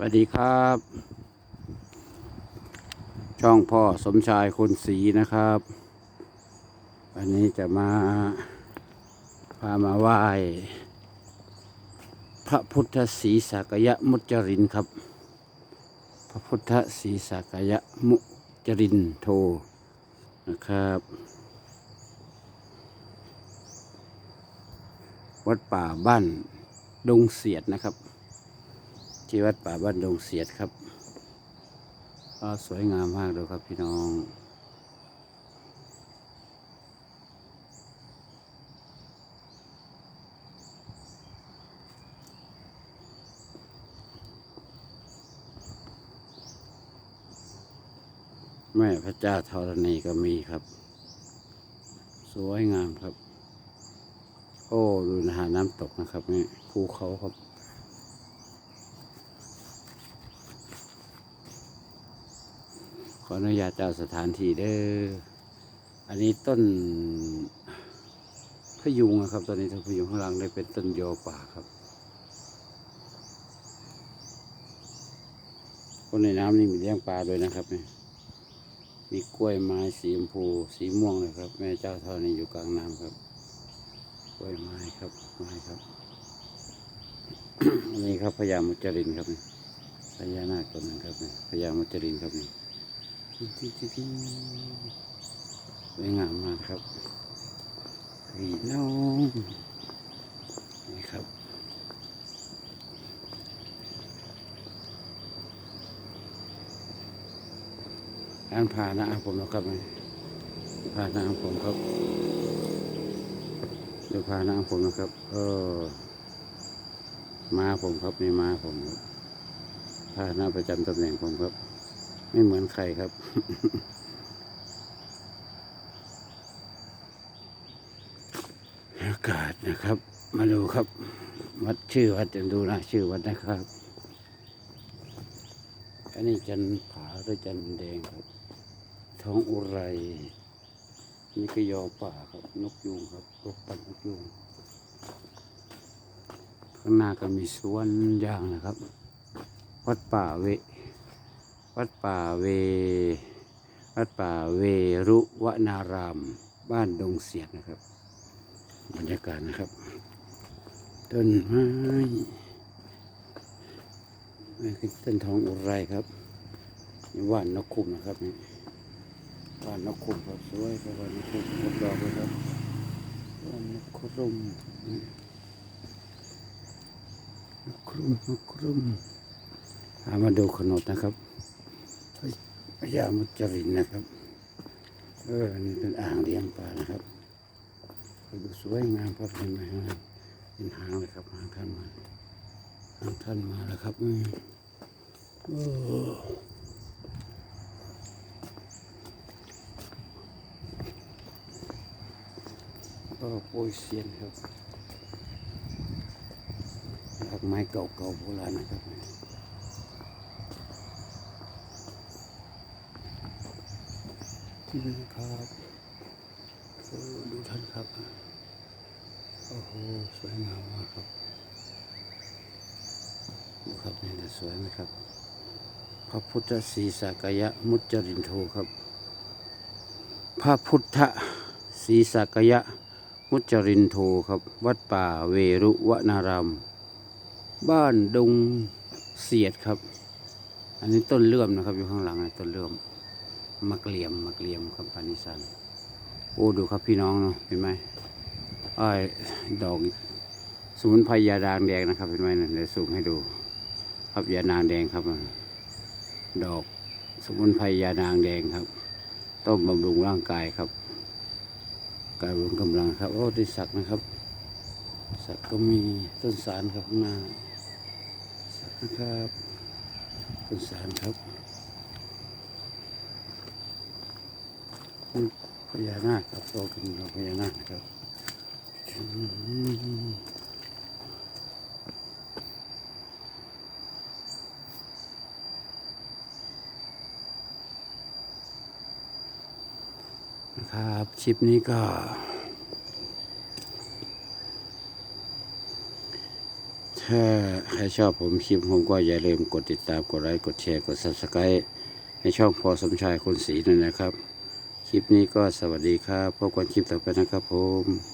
สวัสดีครับ ช่องพ่อสมชายคนศรีนะครับ วันนี้จะมาพามาไหว้พระพุทธศรีสักยะมุจรินครับ พระพุทธศรีสักยะมุจรินโทนะครับ วัดป่าบ้านดงเสียดนะครับ ที่วัดป่าบ้านดงเสียดครับก็สวยงามมากเลยครับพี่น้องแม่พระเจ้าธรณีก็มีครับ สวยงามครับ โอ้ ดูนะฮะน้ำตกนะครับนี่ภูเขาครับ ออนุญาตเจ้าสถานที่เด้อ อันนี้ต้นพะยุงนะครับ ตอนนี้ต้นพะยุงข้างหลังได้เป็นต้นโยป่าครับ คนในน้ำนี่มีเลี้ยงปลาด้วยนะครับนี่มีกล้วยไม้สีชมพูสีม่วงเลยครับ แม่เจ้าเท่านี้อยู่กลางน้ำครับ กล้วยไม้ครับไม้ครับอันนี้ครับพญามุจรินครับนี่พญานาคตัวนั้นครับนี่พญามุจรินครับนี่ สวยงามมากครับพี่น้องนี่ครับการผ่านนะผมนะครับผ่านหน้าผมครับเดูผ่านหน้าผมนะครับเออมาผมครับนี่มาผมครับผ่านหน้าประจำตำแหน่งผมครับ ไม่เหมือนใครครับอากาศนะครับ มาดูครับ วัดชื่อวัดจะดูนะชื่อวัดนะครับ อันนี้จันผาหรือจันแดงครับ ท้องอุไรนี่ก็ยอป่าครับ นกยูงครับนกปันนกยูงข้างหน้าก็มีสวนยางนะครับ วัดป่าเว วัดป่าเว วัดป่าเวรุวนาราม บ้านดงเสียดนะครับ บรรยากาศนะครับต้นไม้คือต้นทองอุไรครับนี่ว่านนกคุมนะครับนี่ว่านนกคุมครับสวยครับว่านนกคุมหมดดอกเลยครับว่านนกครุมนกครุมนกครุมพามาดูขนมนะครับ พญามุจรินนะครับ เออนนี้เป็นอ่างเลี้ยงปลานะครับดูสวยงามครับเห็นไหมครับเป็นหางเลยครับหางท่านมาหางท่านมาแล้วครับอืมโอ้ก็โปยเซียนครับดอกไม้เก่าๆโบราณนะครับ นี่ครับดูท่านครับ โอ้โห สวยงามมากครับ ดูครับนี่นะสวยไหมครับ พระพุทธศรีสักยะมุจรินโทครับ พระพุทธศรีสักยะมุจรินโทครับ วัดป่าเวรุวนาราม บ้านดงเสียดครับ อันนี้ต้นเลื่อมนะครับอยู่ข้างหลังนะต้นเลื่อม มะเกลียมมะเกลียมครับปานิสันโอ้ดูครับพี่น้องเนาะเห็นไหมไอ้ดอกสมุนไพรยาดางแดงนะครับเห็นไหมเนี่ยเดี๋ยวสูงให้ดู ครับยานางแดงครับ ดอกสมุนไพรยานางแดงครับ ต้มบำรุงร่างกายครับกายบำรุงกำลังครับโอ้ที่สักนะครับ สักก็มีต้นสารครับข้างหน้าสักนะครับต้นสารครับ พญานาคครับโตขึ้นเราพญานาคครับนะครับชิปนี้ก็ ถ้าใครชอบผมชิปผมก็อย่าลืมกดติดตาม กดไลค์ กดแชร์ กด subscribe ในช่องพอสมชายคนสีนั่นนะครับ คลิปนี้ก็สวัสดีครับพบกันคลิปต่อไปนะครับผม